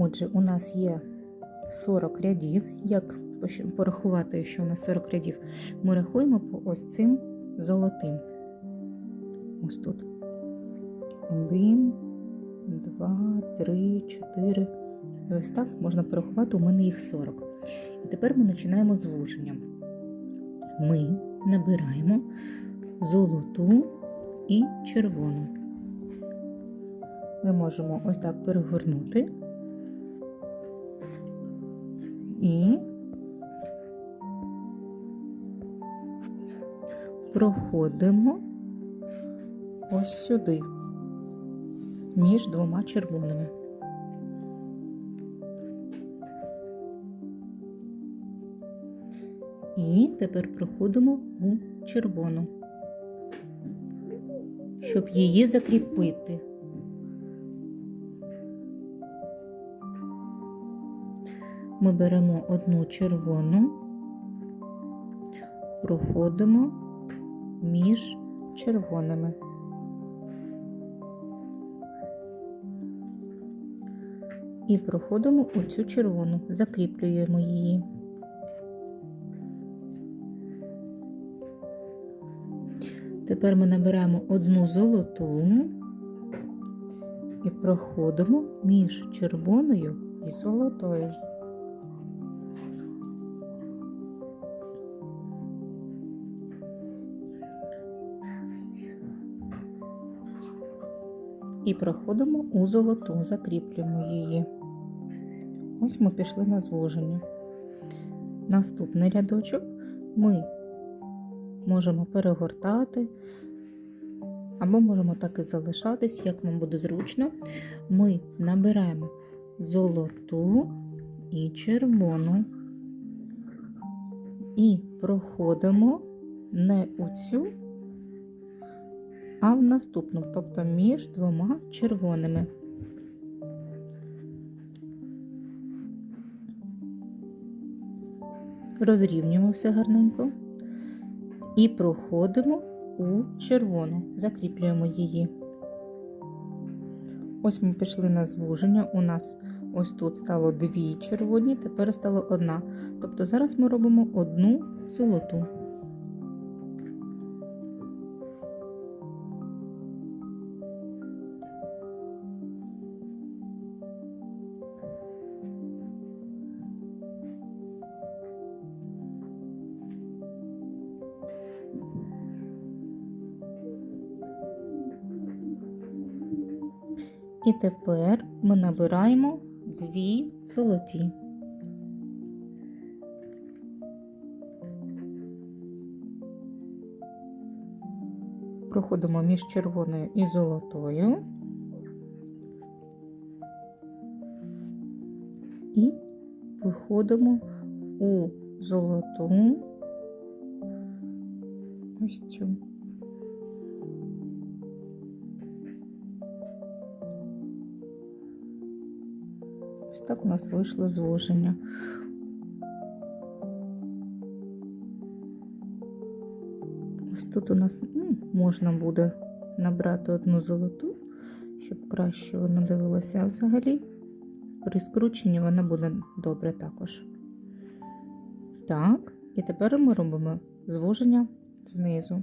Отже, у нас є 40 рядів. Як порахувати, що у нас 40 рядів? Ми рахуємо по ось цим золотим. Ось тут. Один, два, три, чотири. І ось так можна порахувати, у мене їх 40. І тепер ми починаємо з звуженням. Ми набираємо золоту і червону. Ми можемо ось так перегорнути і проходимо ось сюди, між двома червоними. І тепер проходимо у червону, щоб її закріпити. Ми беремо одну червону, проходимо між червоними. І проходимо у цю червону, закріплюємо її. Тепер ми набираємо одну золоту і проходимо між червоною і золотою. І проходимо у золоту, закріплюємо її. Ось ми пішли на звуження. Наступний рядочок ми можемо перегортати, або можемо так і залишатись, як вам буде зручно. Ми набираємо золоту і червону і проходимо не у цю, а в наступну, тобто між двома червоними. Розрівнюємо все гарненько і проходимо у червону, закріплюємо її. Ось ми пішли на звуження. У нас ось тут стало дві червоні, тепер стало одна. Тобто зараз ми робимо одну золоту. І тепер ми набираємо дві золоті. Проходимо між червоною і золотою. І виходимо у золоту ось цю. Ось так у нас вийшло звуження. Ось тут у нас ну, можна буде набрати одну золоту, щоб краще вона дивилася. А взагалі при скрученні вона буде добре також. Так, і тепер ми робимо звуження знизу.